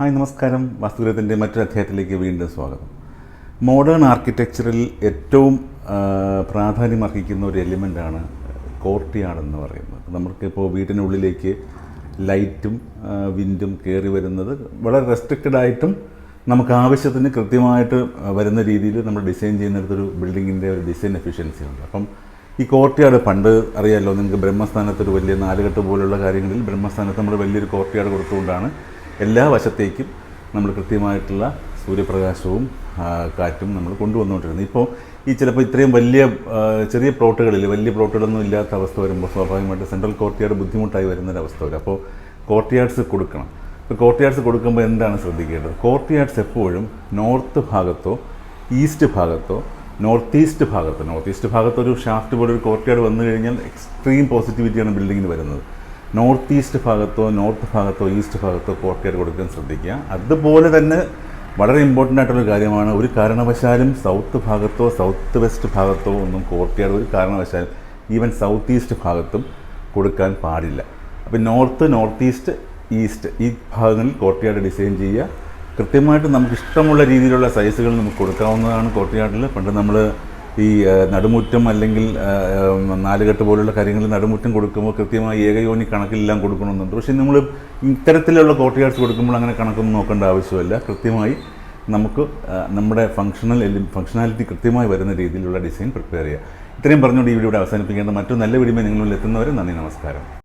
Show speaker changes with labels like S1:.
S1: Hi നമസ്കാരം. വാസ്തുഗ്രഹത്തിന്റെ മറ്റൊരു അധ്യായത്തിലേക്ക് വീണ്ടും സ്വാഗതം. മോഡേൺ ആർക്കിടെക്ചറിൽ ഏറ്റവും പ്രാധാന്യം അർഹിക്കുന്ന ഒരു എലിമെന്റാണ് കോർട്ടിയാർഡ് എന്ന് പറയുന്നത്. നമുക്കിപ്പോൾ വീട്ടിനുള്ളിലേക്ക് ലൈറ്റും വിൻഡും കയറി വരുന്നത് വളരെ റെസ്ട്രിക്റ്റഡ് ആയിട്ടും നമുക്ക് ആവശ്യത്തിന് കൃത്യമായിട്ട് വരുന്ന രീതിയിൽ നമ്മൾ ഡിസൈൻ ചെയ്യുന്നിടത്തൊരു ബിൽഡിങ്ങിന്റെ ഒരു ഡിസൈൻ എഫിഷ്യൻസി ഉണ്ട്. അപ്പം ഈ കോർട്ടിയാർഡ് പണ്ട് അറിയാമല്ലോ നിങ്ങൾക്ക് ബ്രഹ്മസ്ഥാനത്ത് ഒരു വലിയ നാലുകെട്ട് പോലുള്ള കാര്യങ്ങളിൽ ബ്രഹ്മസ്ഥാനത്ത് നമ്മൾ വലിയൊരു കോർട്ടിയാർഡ് കൊടുത്തുകൊണ്ടാണ് എല്ലാ വശത്തേക്കും നമ്മൾ കൃത്യമായിട്ടുള്ള സൂര്യപ്രകാശവും കാറ്റും നമ്മൾ കൊണ്ടുവന്നുകൊണ്ടിരുന്നത് ഇപ്പോൾ ഈ ചിലപ്പോൾ ഇത്രയും വലിയ ചെറിയ പ്ലോട്ടുകളിൽ വലിയ പ്ലോട്ടുകളൊന്നും ഇല്ലാത്ത അവസ്ഥ വരുമ്പോൾ സ്വാഭാവികമായിട്ട് സെൻട്രൽ കോർട്ട്യാർഡ് ബുദ്ധിമുട്ടായി വരുന്നൊരവസ്ഥ വരും. അപ്പോൾ കോർട്ട്യാർഡ്സ് കൊടുക്കണം. ഇപ്പോൾ കോർട്ട്യാർഡ്സ് കൊടുക്കുമ്പോൾ എന്താണ് ശ്രദ്ധിക്കേണ്ടത്? കോർട്ട്യാർഡ്സ് എപ്പോഴും നോർത്ത് ഭാഗത്തോ ഈസ്റ്റ് ഭാഗത്തോ നോർത്ത് ഈസ്റ്റ് ഭാഗത്തോ നോർത്ത് ഈസ്റ്റ് ഭാഗത്തോ ഒരു ഷാഫ്റ്റ് പോലെ ഒരു കോർട്ട്യാർഡ് വന്നു കഴിഞ്ഞാൽ എക്സ്ട്രീം പോസിറ്റിവിറ്റിയാണ് ബിൽഡിങ്ങിന് വരുന്നത്. നോർത്ത് ഈസ്റ്റ് ഭാഗത്തോ നോർത്ത് ഭാഗത്തോ ഈസ്റ്റ് ഭാഗത്തോ കോട്ടയർ കൊടുക്കാൻ ശ്രദ്ധിക്കുക. അതുപോലെ തന്നെ വളരെ ഇമ്പോർട്ടന്റ് ആയിട്ടുള്ള കാര്യമാണ് ഒരു കാരണവശാലും സൗത്ത് ഭാഗത്തോ സൗത്ത് വെസ്റ്റ് ഭാഗത്തോ ഒന്നും കോർട്ടിയർ ഒരു കാരണവശാലും ഈവൻ സൗത്ത് ഈസ്റ്റ് ഭാഗത്തും കൊടുക്കാൻ പാടില്ല. അപ്പോൾ നോർത്ത് നോർത്ത് ഈസ്റ്റ് ഈസ്റ്റ് ഈ ഭാഗങ്ങളിൽ കോർട്ടിയാർഡ് ഡിസൈൻ ചെയ്യുക. കൃത്യമായിട്ട് നമുക്ക് ഇഷ്ടമുള്ള രീതിയിലുള്ള സൈസുകൾ നമുക്ക് കൊടുക്കാവുന്നതാണ് കോർട്ടിയാർഡിൽ പണ്ട് നമ്മൾ ഈ നടുമുറ്റം അല്ലെങ്കിൽ നാലുകെട്ട് പോലുള്ള കാര്യങ്ങൾ നടുമുറ്റം കൊടുക്കുമ്പോൾ കൃത്യമായി ഏകയോനി കണക്കിലെല്ലാം കൊടുക്കണമെന്നുണ്ട്. പക്ഷേ നമ്മൾ ഇത്തരത്തിലുള്ള കോട്ടയാർട്സ് കൊടുക്കുമ്പോൾ അങ്ങനെ കണക്കൊന്നും നോക്കേണ്ട ആവശ്യമില്ല. കൃത്യമായി നമുക്ക് നമ്മുടെ ഫങ്ഷണൽ ഫങ്ഷണാലിറ്റി കൃത്യമായി വരുന്ന രീതിയിലുള്ള ഡിസൈൻ പ്രിപ്പയർ ചെയ്യുക ഇത്രയും പറഞ്ഞുകൊണ്ട് ഈ വീഡിയോ അവസാനിപ്പിക്കേണ്ട മറ്റു നല്ല വീഡിയോ നിങ്ങളിൽ എത്തുന്നവരെ നന്ദി നമസ്കാരം.